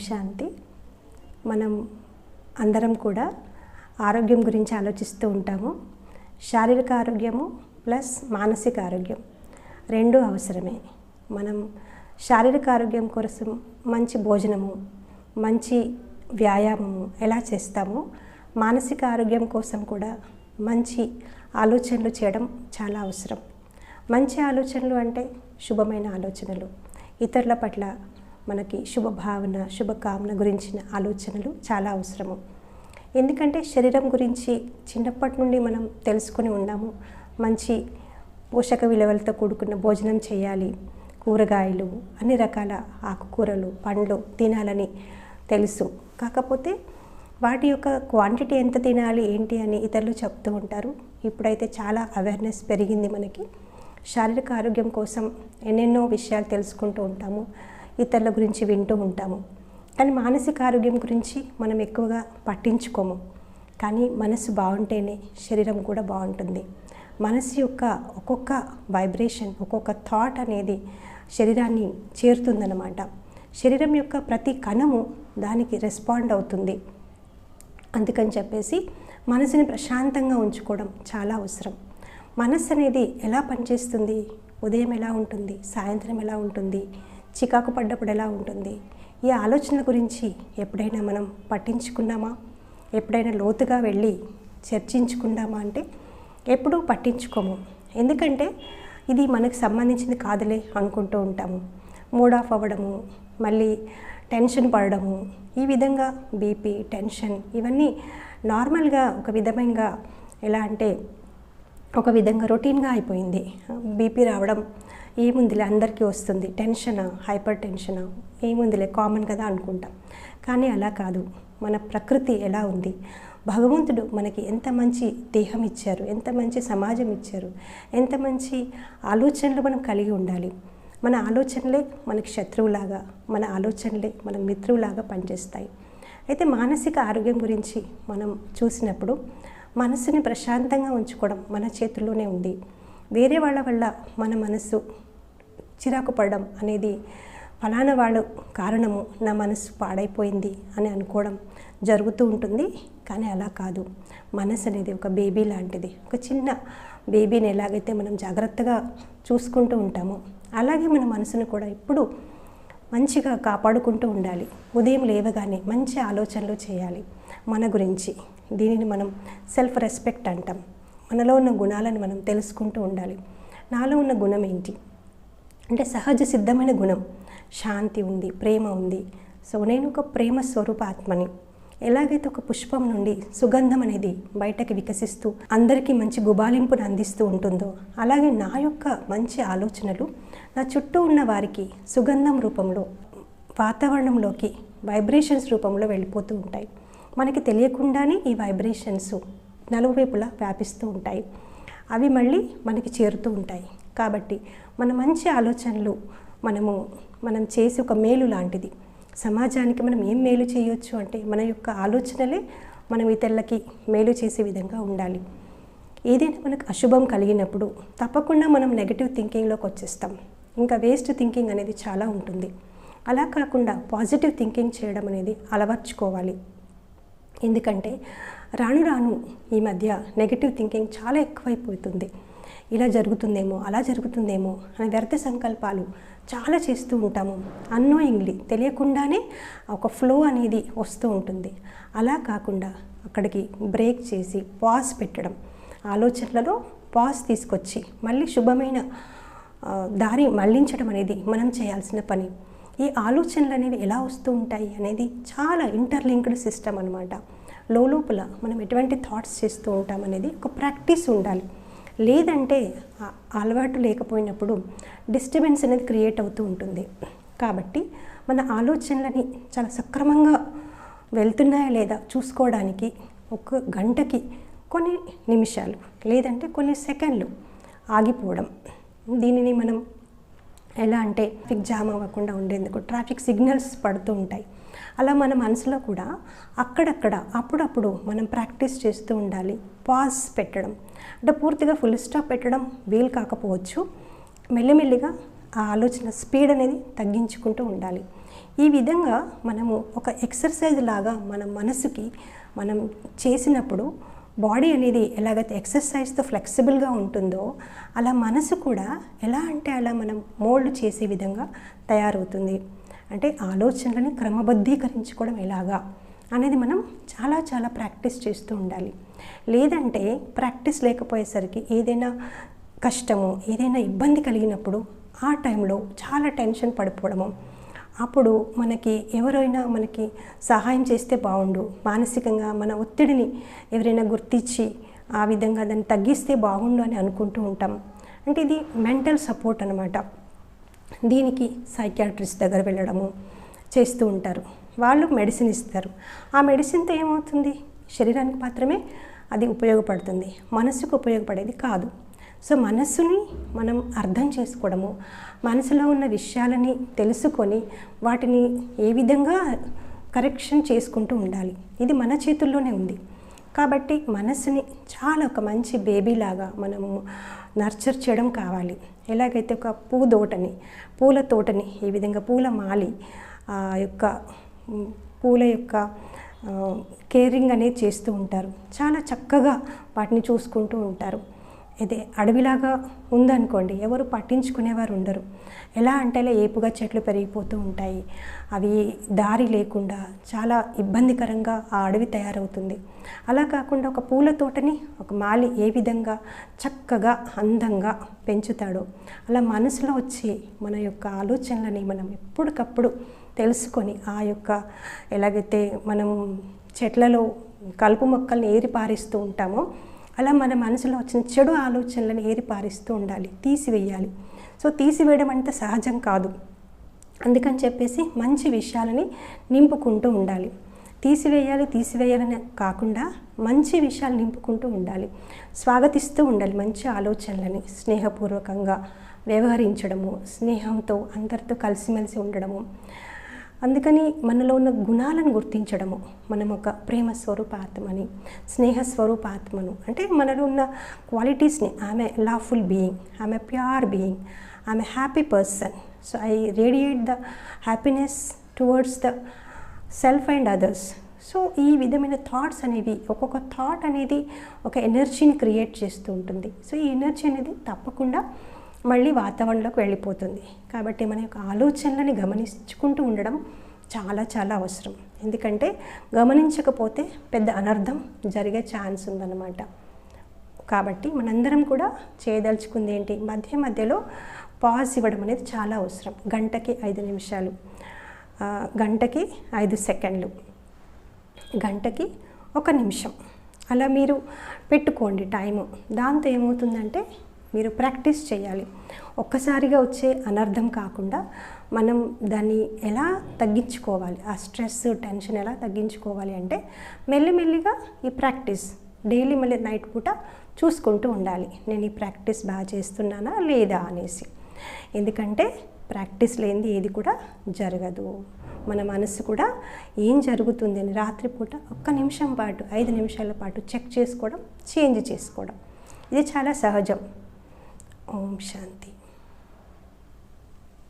శాంతి మనం అందరం కూడా ఆరోగ్యం గురించి ఆలోచిస్తూ ఉంటాము. శారీరక ఆరోగ్యము ప్లస్ మానసిక ఆరోగ్యం రెండు అవసరమే. మనం శారీరక ఆరోగ్యం కోసం మంచి భోజనము మంచి వ్యాయామము ఎలా చేస్తామో మానసిక ఆరోగ్యం కోసం కూడా మంచి ఆలోచనలు చేయడం చాలా అవసరం. మంచి ఆలోచనలు అంటే శుభమైన ఆలోచనలు. ఇతరుల పట్ల మనకి శుభభావన శుభకామన గురించిన ఆలోచనలు చాలా అవసరము. ఎందుకంటే శరీరం గురించి చిన్నప్పటి నుండి మనం తెలుసుకొని ఉన్నాము. మంచి పోషక విలువలతో కూడుకున్న భోజనం చేయాలి. కూరగాయలు అన్ని రకాల ఆకుకూరలు పండ్లు తినాలని తెలుసు. కాకపోతే వాటి యొక్క క్వాంటిటీ ఎంత తినాలి ఏంటి అని ఇతరులు చెప్తూ ఉంటారు. ఇప్పుడైతే చాలా అవేర్నెస్ పెరిగింది మనకి. శారీరక ఆరోగ్యం కోసం ఎన్నెన్నో విషయాలు తెలుసుకుంటూ ఉంటాము. ఇతరుల గురించి వింటూ ఉంటాము. కానీ మానసిక ఆరోగ్యం గురించి మనం ఎక్కువగా పట్టించుకోము. కానీ మనసు బాగుంటేనే శరీరం కూడా బాగుంటుంది. మనసు యొక్క ఒక్కొక్క వైబ్రేషన్ ఒక్కొక్క థాట్ అనేది శరీరాన్ని చేరుతుందన్నమాట. శరీరం యొక్క ప్రతి కణము దానికి రెస్పాండ్ అవుతుంది. అందుకని చెప్పేసి మనసుని ప్రశాంతంగా ఉంచుకోవడం చాలా అవసరం. మనసు అనేది ఎలా పనిచేస్తుంది? ఉదయం ఎలా ఉంటుంది? సాయంత్రం ఎలా ఉంటుంది? చికాకు పడ్డప్పుడు ఎలా ఉంటుంది? ఈ ఆలోచనల గురించి ఎప్పుడైనా మనం పట్టించుకున్నామా? ఎప్పుడైనా లోతుగా వెళ్ళి చర్చించుకున్నామా అంటే ఎప్పుడూ పట్టించుకోము. ఎందుకంటే ఇది మనకు సంబంధించింది కాదులే అనుకుంటూ ఉంటాము. మూడ్ ఆఫ్ అవ్వడము మళ్ళీ టెన్షన్ పడడము ఈ విధంగా బీపీ టెన్షన్ ఇవన్నీ నార్మల్గా ఒక విధంగా ఎలా అంటే ఒక విధంగా రొటీన్గా అయిపోయింది. బీపీ రావడం ఏముందిలే అందరికీ వస్తుంది. టెన్షన్ హైపర్ టెన్షన్ ఏముందిలే కామన్ కదా అనుకుంటాం. కానీ అలా కాదు. మన ప్రకృతి ఎలా ఉంది? భగవంతుడు మనకి ఎంత మంచి దేహం ఇచ్చారు? ఎంత మంచి సమాజం ఇచ్చారు? ఎంత మంచి ఆలోచనలు మనం కలిగి ఉండాలి? మన ఆలోచనలే మనకి శత్రువులాగా మన ఆలోచనలే మన మిత్రువులాగా పనిచేస్తాయి. అయితే మానసిక ఆరోగ్యం గురించి మనం చూసినప్పుడు మనసుని ప్రశాంతంగా ఉంచుకోవడం మన చేతుల్లోనే ఉంది. వేరే వాళ్ళ వల్ల మన మనసు చిరాకు పడడం అనేది ఫలానా వాళ్ళు కారణము. నా మనసు పాడైపోయింది అని అనుకోవడం జరుగుతూ ఉంటుంది. కానీ అలా కాదు. మనసు అనేది ఒక బేబీ లాంటిది. ఒక చిన్న బేబీని ఎలాగైతే మనం జాగ్రత్తగా చూసుకుంటూ ఉంటామో అలాగే మన మనసును కూడా ఎప్పుడు మంచిగా కాపాడుకుంటూ ఉండాలి. ఉదయం లేవగానే మంచి ఆలోచనలు చేయాలి మన గురించి. దీనిని మనం సెల్ఫ్ రెస్పెక్ట్ అంటాం. మనలో ఉన్న గుణాలను మనం తెలుసుకుంటూ ఉండాలి. నాలో ఉన్న గుణం ఏంటి? అంటే సహజ సిద్ధమైన గుణం. శాంతి ఉంది ప్రేమ ఉంది. సో నేను ఒక ప్రేమ స్వరూప ఆత్మని. ఎలాగైతే ఒక పుష్పం నుండి సుగంధం అనేది బయటకి వికసిస్తూ అందరికీ మంచి గుబాలింపును అందిస్తూ ఉంటుందో అలాగే నా యొక్క మంచి ఆలోచనలు నా చుట్టూ ఉన్న వారికి సుగంధం రూపంలో వాతావరణంలోకి వైబ్రేషన్స్ రూపంలో వెళ్ళిపోతూ ఉంటాయి. మనకి తెలియకుండానే ఈ వైబ్రేషన్స్ నలువైపులా వ్యాపిస్తూ ఉంటాయి. అవి మళ్ళీ మనకి చేరుతూ ఉంటాయి. కాబట్టి మన మంచి ఆలోచనలు మనము మనం చేసే ఒక మేలు లాంటిది. సమాజానికి మనం ఏం మేలు చేయొచ్చు అంటే మన యొక్క ఆలోచనలే మనం ఇతరులకి మేలు చేసే విధంగా ఉండాలి. ఏదైనా మనకు అశుభం కలిగినప్పుడు తప్పకుండా మనం నెగిటివ్ థింకింగ్లోకి వచ్చేస్తాం. ఇంకా వేస్ట్ థింకింగ్ అనేది చాలా ఉంటుంది. అలా కాకుండా పాజిటివ్ థింకింగ్ చేయడం అనేది అలవర్చుకోవాలి. ఎందుకంటే రాను రాను ఈ మధ్య నెగిటివ్ థింకింగ్ చాలా ఎక్కువైపోతుంది. ఇలా జరుగుతుందేమో అలా జరుగుతుందేమో అనే వ్యర్థ సంకల్పాలు చాలా చేస్తూ ఉంటాము. అన్నోయింగ్లీ తెలియకుండానే ఒక ఫ్లో అనేది వస్తూ ఉంటుంది. అలా కాకుండా అక్కడికి బ్రేక్ చేసి పాజ్ పెట్టడం ఆలోచనలలో పాజ్ తీసుకొచ్చి మళ్ళీ శుభమైన దారి మళ్ళించడం అనేది మనం చేయాల్సిన పని. ఈ ఆలోచనలు అనేవి ఎలా వస్తూ ఉంటాయి అనేది చాలా ఇంటర్లింక్డ్ సిస్టమ్ అనమాట లోపల మనం ఎటువంటి థాట్స్ చేస్తూ ఉంటాం అనేది ఒక ప్రాక్టీస్ ఉండాలి. లేదంటే అలవాటు లేకపోయినప్పుడు డిస్టర్బెన్స్ అనేది క్రియేట్ అవుతూ ఉంటుంది. కాబట్టి మన ఆలోచనలని చాలా సక్రమంగా వెళ్తున్నాయా లేదా చూసుకోవడానికి ఒక గంటకి కొన్ని నిమిషాలు లేదంటే కొన్ని సెకండ్లు ఆగిపోవడం. దీనిని మనం ఎలా అంటే ట్రాఫిక్ జామ్ అవ్వకుండా ఉండేందుకు ట్రాఫిక్ సిగ్నల్స్ పడుతూ ఉంటాయి. అలా మన మనసులో కూడా అక్కడక్కడ అప్పుడప్పుడు మనం ప్రాక్టీస్ చేస్తూ ఉండాలి. పాజ్ పెట్టడం. అంటే పూర్తిగా ఫుల్ స్టాప్ పెట్టడం వీలు కాకపోవచ్చు. మెల్లిమెల్లిగా ఆ ఆలోచన స్పీడ్ అనేది తగ్గించుకుంటూ ఉండాలి. ఈ విధంగా మనము ఒక ఎక్సర్సైజ్ లాగా మన మనసుకి మనం చేసినప్పుడు బాడీ అనేది ఎలాగైతే ఎక్సర్సైజ్తో ఫ్లెక్సిబుల్గా ఉంటుందో అలా మనసు కూడా ఎలా అంటే అలా మనం మోల్డ్ చేసే విధంగా తయారవుతుంది. అంటే ఆలోచనలని క్రమబద్ధీకరించుకోవడం ఎలాగా అనేది మనం చాలా చాలా ప్రాక్టీస్ చేస్తూ ఉండాలి. లేదంటే ప్రాక్టీస్ లేకపోయేసరికి ఏదైనా కష్టము ఏదైనా ఇబ్బంది కలిగినప్పుడు ఆ టైంలో చాలా టెన్షన్ పడిపోవడము అప్పుడు మనకి ఎవరైనా మనకి సహాయం చేస్తే బాగుండు. మానసికంగా మన ఒత్తిడిని ఎవరైనా గుర్తించి ఆ విధంగా దాన్ని తగ్గిస్తే బాగుండు అని అనుకుంటూ ఉంటాం. అంటే ఇది మెంటల్ సపోర్ట్ అనమాట దీనికి సైకాట్రిస్ట్ దగ్గర వెళ్ళడము చేస్తూ ఉంటారు. వాళ్ళు మెడిసిన్ ఇస్తారు. ఆ మెడిసిన్తో ఏమవుతుంది? శరీరానికి మాత్రమే అది ఉపయోగపడుతుంది. మనసుకు ఉపయోగపడేది కాదు. సో మనస్సుని మనం అర్థం చేసుకోవడము మనసులో ఉన్న విషయాలని తెలుసుకొని వాటిని ఏ విధంగా కరెక్షన్ చేసుకుంటూ ఉండాలి. ఇది మన చేతుల్లోనే ఉంది. కాబట్టి మనసుని చాలా ఒక మంచి బేబీలాగా మనము నర్చర్ చేయడం కావాలి. ఎలాగైతే ఒక పూదోటని పూల తోటని ఈ విధంగా పూల మాలి ఆ యొక్క పూల యొక్క కేరింగ్ అనేది చేస్తూ ఉంటారు. చాలా చక్కగా వాటిని చూసుకుంటూ ఉంటారు. ఇదే అడవిలాగా ఉందనుకోండి ఎవరు పట్టించుకునేవారు ఉండరు. ఎలా అంటే అలా ఏపుగా చెట్లు పెరిగిపోతూ ఉంటాయి. అవి దారి లేకుండా చాలా ఇబ్బందికరంగా ఆ అడవి తయారవుతుంది. అలా కాకుండా ఒక పూల తోటని ఒక మాలి ఏ విధంగా చక్కగా అందంగా పెంచుతాడో అలా మనసులో వచ్చి మన యొక్క ఆలోచనలని మనం ఎప్పటికప్పుడు తెలుసుకొని ఆ యొక్క ఎలాగైతే మనం చెట్లలో కలుపు మొక్కల్ని ఏరి పారిస్తూ ఉంటామో అలా మన మనసులో వచ్చిన చెడు ఆలోచనలను ఏరిపారిస్తూ ఉండాలి తీసివేయాలి. సో తీసివేయడం అంత సహజం కాదు. అందుకని చెప్పేసి మంచి విషయాలని నింపుకుంటూ ఉండాలి. తీసివేయాలి తీసివేయాలని కాకుండా మంచి విషయాలు నింపుకుంటూ ఉండాలి. స్వాగతిస్తూ ఉండాలి మంచి ఆలోచనలని. స్నేహపూర్వకంగా వ్యవహరించడము స్నేహంతో అందరితో కలిసిమెలిసి ఉండడము అందుకని మనలో ఉన్న గుణాలను గుర్తించడము మనం ఒక ప్రేమ స్వరూపాత్మని స్నేహ స్వరూపాత్మను అంటే మనలో ఉన్న క్వాలిటీస్ని ఆమె లాఫుల్ బీయింగ్ ఆమె ప్యూర్ బీయింగ్ ఆమె happy person so I radiate the happiness towards the self and others so ఈ విధమైన థాట్స్ అనేవి ఒక్కొక్క థాట్ అనేది ఒక ఎనర్జీని క్రియేట్ చేస్తూ ఉంటుంది. సో ఈ ఎనర్జీ అనేది తప్పకుండా మళ్ళీ వాతావరణంలోకి వెళ్ళిపోతుంది. కాబట్టి మన యొక్క ఆలోచనలని గమనించుకుంటూ ఉండడం చాలా చాలా అవసరం. ఎందుకంటే గమనించకపోతే పెద్ద అనర్థం జరిగే ఛాన్స్ ఉందన్నమాట. కాబట్టి మనందరం కూడా చేయదలుచుకుంది ఏంటి? మధ్య మధ్యలో పాజ్ ఇవ్వడం అనేది చాలా అవసరం. గంటకి ఐదు నిమిషాలు. గంటకి ఐదు సెకండ్లు. గంటకి ఒక నిమిషం. అలా మీరు పెట్టుకోండి టైము. దాంతో ఏమవుతుందంటే మీరు ప్రాక్టీస్ చేయాలి. ఒక్కసారిగా వచ్చే అనర్థం కాకుండా మనం దాన్ని ఎలా తగ్గించుకోవాలి? ఆ స్ట్రెస్ టెన్షన్ ఎలా తగ్గించుకోవాలి అంటే మెల్లిమెల్లిగా ఈ ప్రాక్టీస్ డైలీ మళ్ళీ నైట్ పూట చూసుకుంటూ ఉండాలి. నేను ఈ ప్రాక్టీస్ బాగా చేస్తున్నానా లేదా అనేసి. ఎందుకంటే ప్రాక్టీస్ లేనిది ఏది కూడా జరగదు. మన మనసు కూడా ఏం జరుగుతుంది అని రాత్రిపూట ఒక్క నిమిషం పాటు ఐదు నిమిషాల పాటు చెక్ చేసుకోవడం చేంజ్ చేసుకోవడం. ఇది చాలా సహజం. ఓం శాంతి